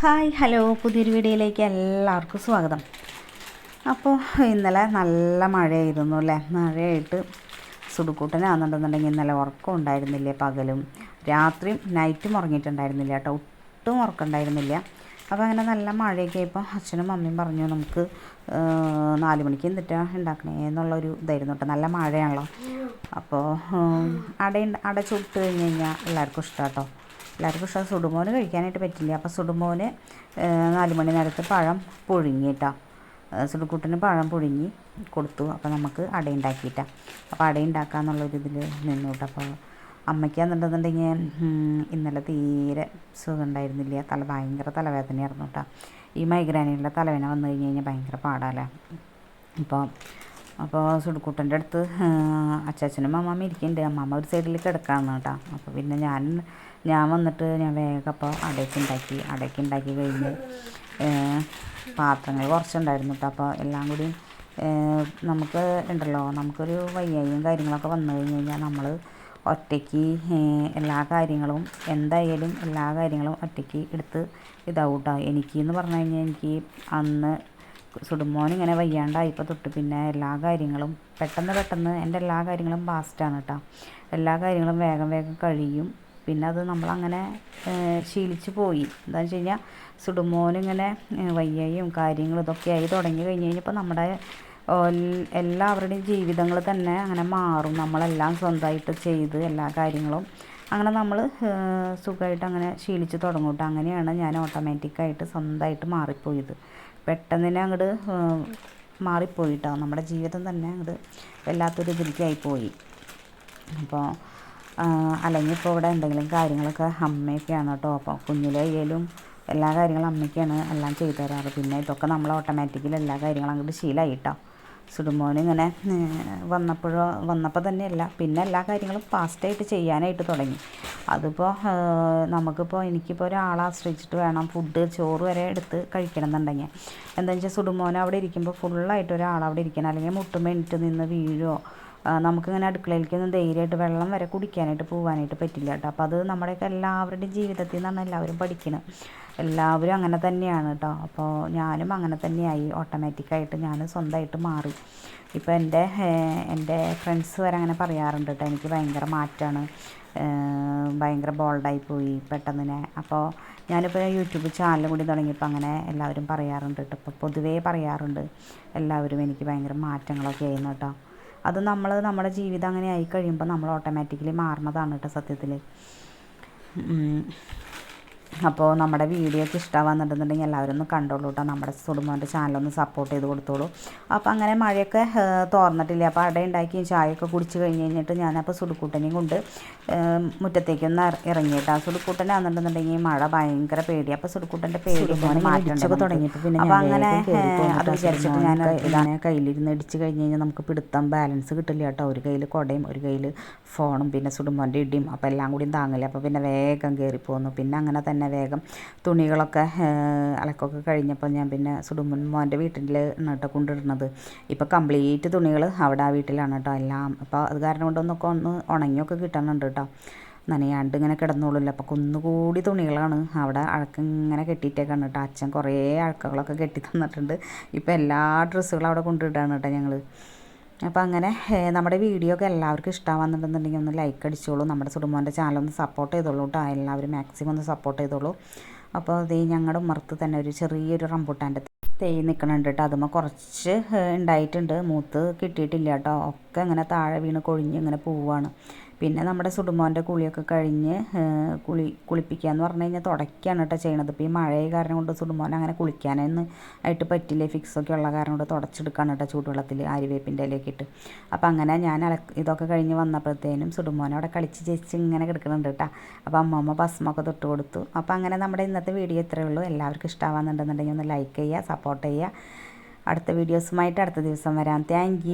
Hi hello പുതിയൊരു വീഡിയോയിലേക്ക് എല്ലാവർക്കും സ്വാഗതം. അപ്പോൾ ഇന്നലെ നല്ല മഴയായിരുന്നു അല്ലേ? മഴയായിട്ട് സുടുക്കൂട്ടനാണെന്നുണ്ടെന്നുണ്ടെങ്കിൽ ഇന്നലെ ഉറക്കം ഉണ്ടായിരുന്നില്ല പകലും? രാത്രിയും നൈറ്റും ഉറങ്ങിയിട്ടുണ്ടായിരുന്നില്ല കേട്ടോ. ഒട്ടും ഉറക്കമുണ്ടായിരുന്നില്ല. അപ്പോൾ അങ്ങനെ നല്ല മഴയൊക്കെ ആയപ്പോൾ അച്ഛനും അമ്മയും പറഞ്ഞു നമുക്ക് നാല് മണിക്ക് എന്നിട്ടാ ഉണ്ടാക്കണേ എന്നുള്ളൊരു ഇതായിരുന്നു കേട്ടോ. നല്ല മഴയാണല്ലോ. അപ്പോൾ അട അട ചുട്ട് കഴിഞ്ഞ് കഴിഞ്ഞാൽ എല്ലാവർക്കും ഇഷ്ടം കേട്ടോ. എല്ലാവർക്കും ഇഷ്ടം. സുടുമോന് കഴിക്കാനായിട്ട് പറ്റില്ല. അപ്പോൾ സുടുമോന് നാല് മണി നേരത്ത് പഴം പുഴുങ്ങി കേട്ടോ സുടുക്കൂട്ടിന് പഴം പുഴുങ്ങി കൊടുത്തു. അപ്പോൾ നമുക്ക് അട ഉണ്ടാക്കിയിട്ടാണ് അപ്പോൾ അട ഉണ്ടാക്കാന്നുള്ളൊരു ഇതിൽ നിന്നു കേട്ടോ അപ്പോൾ അമ്മയ്ക്കാന്നുണ്ടെന്നുണ്ടെങ്കിൽ ഇന്നലെ തീരെ സുഖം ഉണ്ടായിരുന്നില്ല തല ഭയങ്കര തലവേദനയായിരുന്നു കേട്ടോ ഈ മൈഗ്രാനിലുള്ള തലവേദന വന്നു കഴിഞ്ഞ് കഴിഞ്ഞാൽ ഭയങ്കര പാടാല്ലേ അപ്പോൾ അപ്പോൾ സുടുക്കൂട്ടന്റെ അടുത്ത് അച്ചാച്ചനും അമ്മമ്മ ഇരിക്കുന്നുണ്ട് അമ്മാമ്മ ഒരു സൈഡിൽ കിടക്കാണ് കേട്ടോ. അപ്പോൾ പിന്നെ ഞാൻ ഞാൻ വന്നിട്ട് ഞാൻ വേഗം അപ്പോൾ അടയ്ക്ക് ഉണ്ടാക്കി അടയ്ക്ക് ഉണ്ടാക്കി കഴിഞ്ഞ് പാത്രങ്ങൾ കുറച്ചുണ്ടായിരുന്നു കേട്ടോ. അപ്പോൾ എല്ലാം കൂടി നമുക്ക് ഉണ്ടല്ലോ നമുക്കൊരു വയ്യായും കാര്യങ്ങളൊക്കെ വന്നു കഴിഞ്ഞ് കഴിഞ്ഞാൽ നമ്മൾ ഒറ്റയ്ക്ക് എല്ലാ കാര്യങ്ങളും എന്തായാലും എല്ലാ കാര്യങ്ങളും ഒറ്റയ്ക്ക് എടുത്ത് ഇതാവും കേട്ടോ. എനിക്ക് എന്ന് പറഞ്ഞു കഴിഞ്ഞാൽ എനിക്ക് അന്ന് സുടുമോൻ ഇങ്ങനെ വയ്യാണ്ടായപ്പോൾ തൊട്ട് പിന്നെ എല്ലാ കാര്യങ്ങളും പെട്ടെന്ന് പെട്ടെന്ന് എന്റെ എല്ലാ കാര്യങ്ങളും ഫാസ്റ്റാണ് കേട്ടോ എല്ലാ കാര്യങ്ങളും വേഗം വേഗം കഴിയും. പിന്നെ അത് നമ്മളങ്ങനെ ശീലിച്ച് പോയി. എന്താണെന്ന് വെച്ച് കഴിഞ്ഞാൽ സുടുമോനിങ്ങനെ വയ്യയും കാര്യങ്ങളും ഇതൊക്കെ ആയി തുടങ്ങി കഴിഞ്ഞ് കഴിഞ്ഞപ്പോൾ നമ്മുടെ എല്ലാവരുടെയും ജീവിതങ്ങൾ തന്നെ അങ്ങനെ മാറും. നമ്മളെല്ലാം സ്വന്തമായിട്ട് ചെയ്ത് എല്ലാ കാര്യങ്ങളും അങ്ങനെ നമ്മൾ സുഖമായിട്ട് അങ്ങനെ ശീലിച്ച് തുടങ്ങും കേട്ടോ അങ്ങനെയാണ് ഞാൻ ഓട്ടോമാറ്റിക്കായിട്ട് സ്വന്തമായിട്ട് മാറിപ്പോയത്. പെട്ടെന്ന് തന്നെ അങ്ങോട്ട് മാറിപ്പോയിട്ടോ. നമ്മുടെ ജീവിതം തന്നെ അങ്ങോട്ട് വല്ലാത്തൊരു ഇതിലേക്കായിപ്പോയി. അപ്പോൾ അല്ലെങ്കിൽ ഇപ്പോൾ ഇവിടെ എന്തെങ്കിലും കാര്യങ്ങളൊക്കെ അമ്മയൊക്കെയാണ് കേട്ടോ. അപ്പോൾ കുഞ്ഞിലായാലും എല്ലാ കാര്യങ്ങളും അമ്മയ്ക്കാണ് എല്ലാം ചെയ്തു തരാറ്. പിന്നെ ഇതൊക്കെ നമ്മൾ ഓട്ടോമാറ്റിക്കലി എല്ലാ കാര്യങ്ങളും അങ്ങോട്ട് ശീലമായി കേട്ടോ. സുടുമോൻ ഇങ്ങനെ വന്നപ്പോഴോ വന്നപ്പോൾ തന്നെയല്ല പിന്നെ എല്ലാ കാര്യങ്ങളും ഫാസ്റ്റായിട്ട് ചെയ്യാനായിട്ട് തുടങ്ങി. അതിപ്പോൾ നമുക്കിപ്പോൾ എനിക്കിപ്പോൾ ഒരാളെ ആശ്രയിച്ചിട്ട് വേണം ഫുഡ് ചോറ് വരെ എടുത്ത് കഴിക്കണം എന്നുണ്ടെങ്കിൽ എന്താണെന്ന് വെച്ചാൽ സുടുമോൻ അവിടെ ഇരിക്കുമ്പോൾ ഫുള്ളായിട്ട് ഒരാൾ അവിടെ ഇരിക്കണം. അല്ലെങ്കിൽ മുട്ടുമ്പോൾ എണീറ്റ് നിന്ന് വീഴോ നമുക്കിങ്ങനെ അടുക്കളയിലേക്കൊന്നും ധൈര്യമായിട്ട് വെള്ളം വരെ കുടിക്കാനായിട്ട് പോകാനായിട്ട് പറ്റില്ല കേട്ടോ. അപ്പോൾ അത് നമ്മുടെയൊക്കെ എല്ലാവരുടെയും ജീവിതത്തിൽ നിന്നാണ് എല്ലാവരും പഠിക്കുന്നത് എല്ലാവരും അങ്ങനെ തന്നെയാണ് കേട്ടോ. അപ്പോൾ ഞാനും അങ്ങനെ തന്നെയായി. ഓട്ടോമാറ്റിക്കായിട്ട് ഞാൻ സ്വന്തമായിട്ട് മാറി. ഇപ്പോൾ എന്റെ എന്റെ ഫ്രണ്ട്സ് വരെ അങ്ങനെ പറയാറുണ്ട് കേട്ടോ. എനിക്ക് ഭയങ്കര മാറ്റമാണ് ഭയങ്കര ബോൾഡായി പോയി പെട്ടെന്ന് അപ്പോൾ ഞാനിപ്പോൾ യൂട്യൂബ് ചാനൽ കൂടി തുടങ്ങിയപ്പോൾ അങ്ങനെ എല്ലാവരും പറയാറുണ്ട് കേട്ടോ. ഇപ്പോൾ പൊതുവേ പറയാറുണ്ട്. എല്ലാവരും എനിക്ക് ഭയങ്കര മാറ്റങ്ങളൊക്കെ ആയിരുന്നു കേട്ടോ. അത് നമ്മൾ നമ്മുടെ ജീവിതം അങ്ങനെ ആയി കഴിയുമ്പോൾ നമ്മൾ ഓട്ടോമാറ്റിക്കലി മാറുന്നതാണ് കേട്ടോ സത്യത്തിൽ അപ്പോൾ നമ്മുടെ വീഡിയോ ഒക്കെ ഇഷ്ടമാകുന്നുണ്ടെന്നുണ്ടെങ്കിൽ എല്ലാവരും ഒന്ന് കണ്ടോളൂ കേട്ടോ നമ്മുടെ സുടുമോന്റെ ചാനലൊന്ന് സപ്പോർട്ട് ചെയ്ത് കൊടുത്തോളൂ. അപ്പോൾ അങ്ങനെ മഴയൊക്കെ തോർന്നിട്ടില്ല? അപ്പോൾ അട ഉണ്ടാക്കി ചായയൊക്കെ കുടിച്ച് കഴിഞ്ഞ് കഴിഞ്ഞിട്ട് ഞാനപ്പോൾ സുടുക്കൂട്ടനെയും കൊണ്ട് മുറ്റത്തേക്കൊന്ന് ഇറങ്ങി കേട്ടോ സുടുക്കൂട്ടനാണെന്നുണ്ടെന്നുണ്ടെങ്കിൽ മഴ ഭയങ്കര പേടി. അപ്പോൾ സുടുക്കൂട്ടന്റെ പേടി മാറ്റൊക്കെ തുടങ്ങിയപ്പോൾ പിന്നെ അപ്പോൾ അങ്ങനെ അത് വിചാരിച്ചിട്ട് ഞാൻ ഇതാണ് കയ്യിലിരുന്ന് ഇടിച്ച് കഴിഞ്ഞ് കഴിഞ്ഞാൽ നമുക്ക് പിടുത്തം ബാലൻസ് കിട്ടില്ല കേട്ടോ ഒരു കയ്യിൽ കുടയും ഒരു കയ്യിൽ ഫോണും പിന്നെ സുടുമോന്റെ ഇടിയും. അപ്പോൾ എല്ലാം കൂടിയും താങ്ങില്ല? അപ്പോൾ പിന്നെ വേഗം കയറി പോന്നു. പിന്നെ അങ്ങനെ തന്നെ വേഗം തുണികളൊക്കെ അലക്കൊക്കെ കഴിഞ്ഞപ്പോൾ ഞാൻ പിന്നെ സുടുമുൻ മോന്റെ വീട്ടിൽ കേട്ടോ കൊണ്ടിടുന്നത് ഇപ്പോൾ കംപ്ലീറ്റ് തുണികൾ അവിടെ ആ വീട്ടിലാണ് കേട്ടോ. എല്ലാം അപ്പോൾ അത് കാരണം കൊണ്ടൊന്നൊക്കെ ഒന്ന് ഉണങ്ങിയൊക്കെ കിട്ടുന്നുണ്ട് കേട്ടോ. നനയാണ്ട് ഇങ്ങനെ കിടന്നോളൂല്ലോ അപ്പോൾ കുന്നുകൂടി തുണികളാണ് അവിടെ അഴക്കിങ്ങനെ കെട്ടിയിട്ടേക്കാണ് കേട്ടോ. അച്ഛൻ കുറേ അഴക്കകളൊക്കെ കെട്ടി തന്നിട്ടുണ്ട്. ഇപ്പോൾ എല്ലാ ഡ്രസ്സുകളും അവിടെ കൊണ്ടിട്ടാണ് കേട്ടോ ഞങ്ങൾ അപ്പോൾ അങ്ങനെ നമ്മുടെ വീഡിയോ ഒക്കെ എല്ലാവർക്കും ഇഷ്ടമാകുന്നുണ്ടെന്നുണ്ടെങ്കിൽ ഒന്ന് ലൈക്ക് അടിച്ചോളൂ. നമ്മുടെ സുടുമോന്റെ ചാനൽ ഒന്ന് സപ്പോർട്ട് ചെയ്തോളൂ കേട്ടോ. എല്ലാവരും മാക്സിമം ഒന്ന് സപ്പോർട്ട് ചെയ്തോളൂ. അപ്പോൾ ഇത് ഞങ്ങളുടെ ഉമ്മർത്ത് തന്നെ ഒരു ചെറിയൊരു റംബുട്ടാന്റെ തേ നിൽക്കണുണ്ട് കേട്ടോ. അതുമ്പോൾ കുറച്ച് ഉണ്ടായിട്ടുണ്ട്. മൂത്ത് കിട്ടിയിട്ടില്ല കേട്ടോ. ഒക്കെ ഇങ്ങനെ താഴെ വീണ് കൊഴിഞ്ഞ് ഇങ്ങനെ പോവുകയാണ് പിന്നെ നമ്മുടെ സുടുമോന്റെ കുളിയൊക്കെ കഴിഞ്ഞ് കുളി കുളിപ്പിക്കുക എന്ന് പറഞ്ഞു കഴിഞ്ഞാൽ തുടയ്ക്കുകയാണ് കേട്ടോ ചെയ്യണത്. ഇപ്പോൾ ഈ മഴയെ കാരണം കൊണ്ട് സുടുമോൻ അങ്ങനെ കുളിക്കാനൊന്നും ആയിട്ട് പറ്റില്ല? ഫിക്സൊക്കെ ഉള്ള കാരണം കൊണ്ട് തുടച്ചെടുക്കാണ് കേട്ടോ ചൂടുവെള്ളത്തിൽ ആര്യവേപ്പിന്റെ ഇലയൊക്കെ ഇട്ട്. അപ്പോൾ അങ്ങനെ ഞാൻ ഇതൊക്കെ കഴിഞ്ഞ് വന്നപ്പോഴത്തേനും സുടുമോനെ അവിടെ കളിച്ച് ചേച്ചി ഇങ്ങനെ കിടക്കുന്നുണ്ട് കേട്ടോ. അപ്പോൾ അമ്മമ്മ ഭസ്മൊക്കെ തൊട്ട് കൊടുത്തു. അപ്പോൾ അങ്ങനെ നമ്മുടെ ഇന്നത്തെ വീഡിയോ ഇത്രയേ ഉള്ളൂ. എല്ലാവർക്കും ഇഷ്ടമാകുന്നുണ്ടെന്നുണ്ടെങ്കിൽ ഒന്ന് ലൈക്ക് ചെയ്യുക സപ്പോർട്ട് ചെയ്യുക. അടുത്ത വീഡിയോസുമായിട്ട് അടുത്ത ദിവസം വരാം. താങ്ക്